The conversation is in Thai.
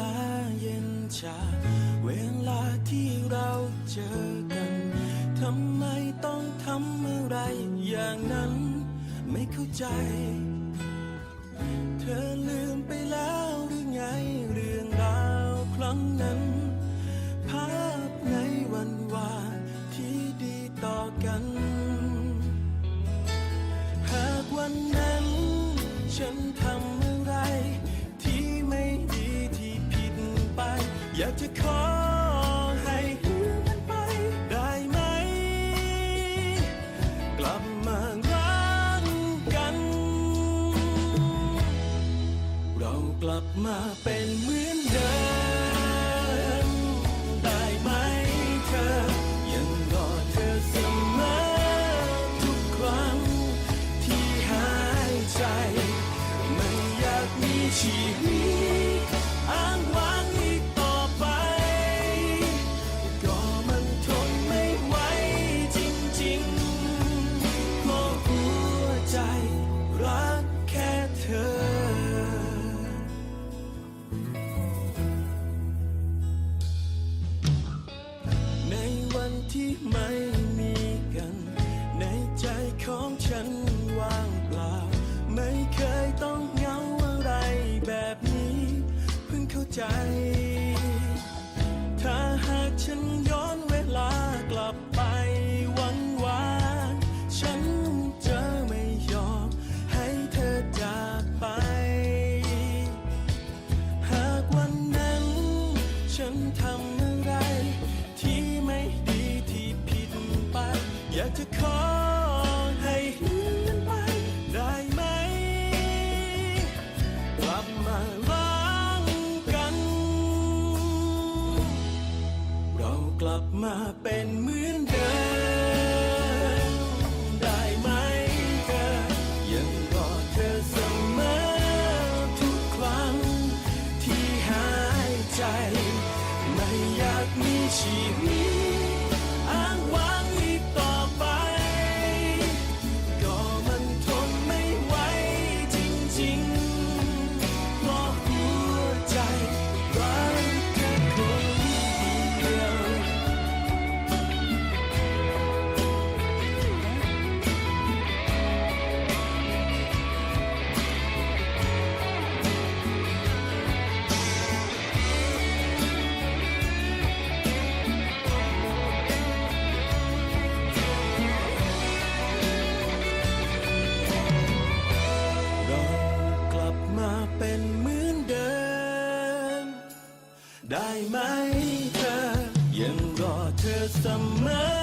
ตาเย็นชา เวลาที่เราเจอกัน ทำไมต้องทำอะไรอย่างนั้น ไม่เข้าใจ เธอลืมไปแล้วหรือไงเรื่องราวครั้งนั้น ภาพในวันวานที่ดีต่อกัน หากวันนั้นฉันทำ อยากจะขอให้ลืมมันไปได้ไหม กลับมารักกัน เรากลับมาเป็นเหมือนเดิมได้ไหมเธอ ยังรอเธอเสมอทุกครั้งที่หายใจไม่อยากมีชีวิต ฉันว่างเปล่า ไม่เคยต้องเหงาอะไรแบบนี้ เพิ่งเข้าใจ ถ้าหากฉันย้อนเวลากลับไปวันวานฉันจะไม่ยอมให้เธอจากไป หากวันนั้นฉันทำอะไร ที่ไม่ดีที่ผิดไป อยากจะขอ กลับมาเป็นเหมือนเดิม ได้ไหมเธอ ยังรอเธอเสมอ